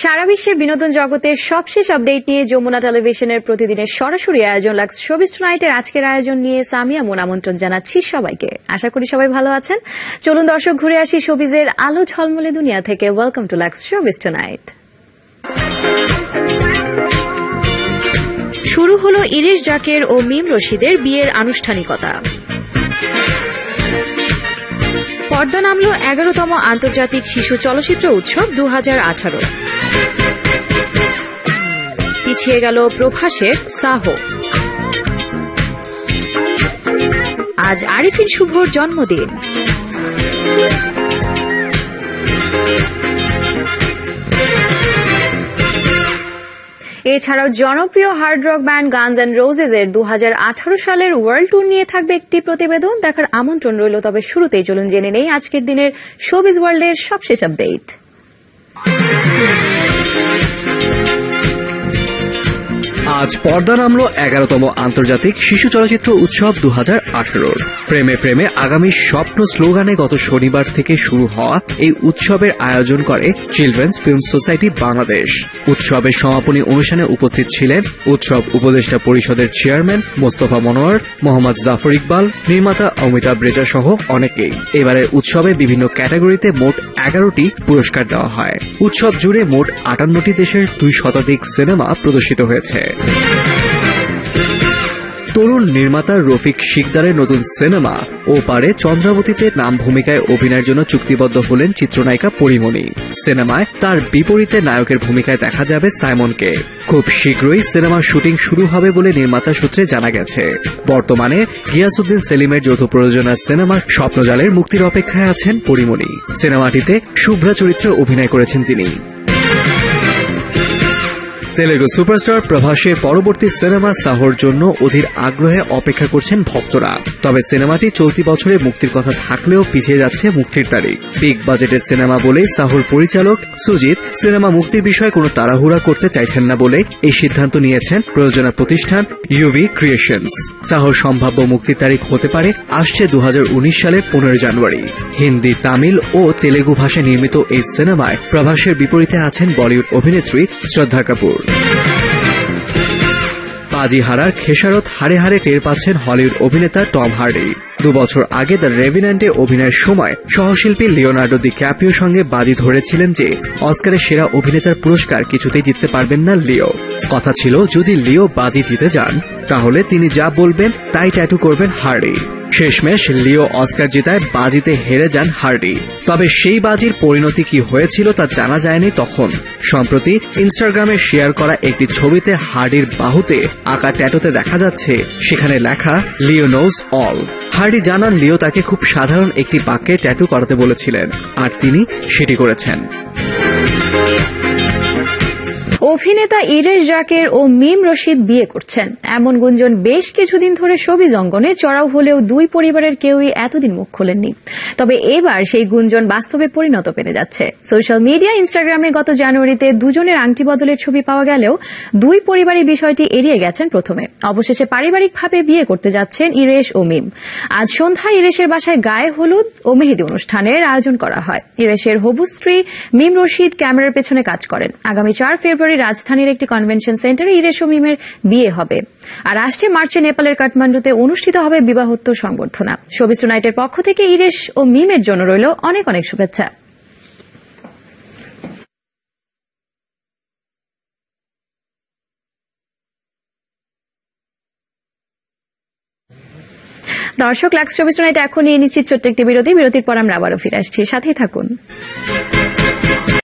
সারা বিশ্বের বিনোদন জগতের সবশেষ আপডেট নিয়ে যমুনা টেলিভিশনের প্রতিদিনের সরাসরি আয়োজন লাক্স শোবিস নাইটের আজকের আয়োজন নিয়ে সামিয়া মন আমন্ত্রণ জানাচ্ছি সবাইকে। আশা করি সবাই ভালো আছেন। চলুন দর্শক, ঘুরে আসি শোবিজের আলো ঝলমলে দুনিয়া থেকে। Welcome to Lux showbiz tonight. শুরু হলো ইরিশ জাকের ও মিম রশিদের বিয়ের আনুষ্ঠানিকতা। পর্দা নামল এগারোতম আন্তর্জাতিক শিশু চলচ্চিত্র উৎসব দু হাজার আঠারো। পিছিয়ে গেল প্রভাসের সাহ। আজ আরিফিন শুভর জন্মদিন। এছাড়াও জনপ্রিয় hard rock band Guns and Roses এর দু হাজার আঠারো সালের ওয়ার্ল্ড ট্যুর নিয়ে থাকবে একটি প্রতিবেদন। দেখার আমন্ত্রণ রইল, তবে শুরুতেই চলুন জেনে নেই আজকের দিনের শোবিজ ওয়ার্ল্ডের সবশেষ আপডেট আজ পর্দা নামল এগারোতম আন্তর্জাতিক শিশু চলচ্চিত্র উৎসব দু হাজার ফ্রেমে ফ্রেমে আগামী স্বপ্ন স্লোগানে গত শনিবার থেকে শুরু হওয়া এই উৎসবের আয়োজন করে চিলড্রেন্স ফিল্ম সোসাইটি বাংলাদেশ। উৎসবের সমাপনী অনুষ্ঠানে উপস্থিত ছিলেন উৎসব উপদেষ্টা পরিষদের চেয়ারম্যান মোস্তফা মনোয়ার, মোহাম্মদ জাফর ইকবাল, নির্মাতা অমিতাভ রেজা সহ অনেকেই। এবারের উৎসবে বিভিন্ন ক্যাটাগরিতে মোট এগারোটি পুরস্কার দেওয়া হয়। উৎসব জুড়ে মোট আটান্নটি দেশের দুই শতাধিক সিনেমা প্রদর্শিত হয়েছে। তরুণ নির্মাতা রফিক শিকদারের নতুন সিনেমা ও পারে চন্দ্রাবতীতে নাম ভূমিকায় অভিনয়ের জন্য চুক্তিবদ্ধ হলেন চিত্রনায়িকা পরিমণি। সিনেমায় তার বিপরীতে নায়কের ভূমিকায় দেখা যাবে সাইমনকে। খুব শীঘ্রই সিনেমার শুটিং শুরু হবে বলে নির্মাতা সূত্রে জানা গেছে। বর্তমানে গিয়াসুদ্দিন সেলিমের যৌথ প্রযোজনার সিনেমা স্বপ্নজালের মুক্তির অপেক্ষায় আছেন পরিমণি। সিনেমাটিতে শুভ্রা চরিত্রে অভিনয় করেছেন তিনি। তেলেগু সুপারস্টার প্রভাসের পরবর্তী সিনেমা সাহর জন্য অধীর আগ্রহে অপেক্ষা করছেন ভক্তরা। তবে সিনেমাটি চলতি বছরে মুক্তির কথা থাকলেও পিছিয়ে যাচ্ছে মুক্তির তারিখ। বিগ বাজেটের সিনেমা বলে সাহর পরিচালক সুজিত সিনেমা মুক্তির বিষয়ে কোনো তাড়াহুড়া করতে চাইছেন না বলে এই সিদ্ধান্ত নিয়েছেন প্রযোজনা প্রতিষ্ঠান ইউভি ক্রিয়েশনস সাহর সম্ভাব্য মুক্তির তারিখ হতে পারে, আসছে দু হাজার উনিশ সালের পনেরো জানুয়ারি। হিন্দি, তামিল ও তেলেগু ভাষায় নির্মিত এই সিনেমায় প্রভাসের বিপরীতে আছেন বলিউড অভিনেত্রী শ্রদ্ধা কাপুর। বাজি হারার খেসারত হারে হারে টের পাচ্ছেন হলিউড অভিনেতা টম হার্ডি। দু বছর আগে দ্য রেভিন্যান্টে অভিনয়ের সময় সহশিল্পী লিওনার্ডো দি ক্যাপিওর সঙ্গে বাজি ধরেছিলেন যে, অস্কারের সেরা অভিনেতার পুরস্কার কিছুতেই জিততে পারবেন না লিও। কথা ছিল, যদি লিও বাজি জিতে যান, তাহলে তিনি যা বলবেন, তাই ট্যাটু করবেন হার্ডি। শেষমেশ লিও অস্কার জিতায় বাজিতে হেরে যান হার্ডি। তবে সেই বাজির পরিণতি কি হয়েছিল তা জানা যায়নি তখন। সম্প্রতি ইনস্টাগ্রামে শেয়ার করা একটি ছবিতে হার্ডির বাহুতে আঁকা ট্যাটোতে দেখা যাচ্ছে, সেখানে লেখা, লিও নোজ অল। হার্ডি জানান লিও তাকে খুব সাধারণ একটি বাক্যে ট্যাটু করাতে বলেছিলেন, আর তিনি সেটি করেছেন। অভিনেতা ইরেশ জাকের ও মিম রশিদ বিয়ে করছেন। এমন গুঞ্জন বেশ কিছুদিন ধরে সবিজ অঙ্গনে চড়াও হলেও দুই পরিবারের কেউই এতদিন মুখ খোলেননি। তবে এবার সেই গুঞ্জন বাস্তবে পরিণত পেতে যাচ্ছে। সোশ্যাল মিডিয়া, ইনস্টাগ্রামে গত জানুয়ারিতে দুজনের আংটি বদলের ছবি পাওয়া গেলেও দুই পরিবারই বিষয়টি এড়িয়ে গেছেন প্রথমে। অবশেষে পারিবারিকভাবে বিয়ে করতে যাচ্ছেন ইরেশ ও মিম। আজ সন্ধ্যায় ইরেশের বাসায় গায়ে হলুদ ও মেহেদি অনুষ্ঠানের আয়োজন করা হয়। ইরেশের হবু স্ত্রী মিম রশিদ ক্যামেরার পেছনে কাজ করেন। আগামী চার ফেব্রুয়ারি রাজধানীর একটি কনভেনশন সেন্টারে ইরেশ মিমের বিয়ে হবে। আর আসছে মার্চে নেপালের কাঠমান্ডুতে অনুষ্ঠিত হবে বিবাহোত্তর সংবর্ধনা। শোবিস নাইটের পক্ষ থেকে ইরেশ ও মিমের জন্য রইল অনেক অনেক শুভেচ্ছা। দর্শক, লাক্স চব্বিশ নাইট এখন নিয়ে নিচ্ছি ছোট্ট একটি বিরতি। বিরতির পর আমরা আবারও ফিরে আসছি। সাথেই থাকুন।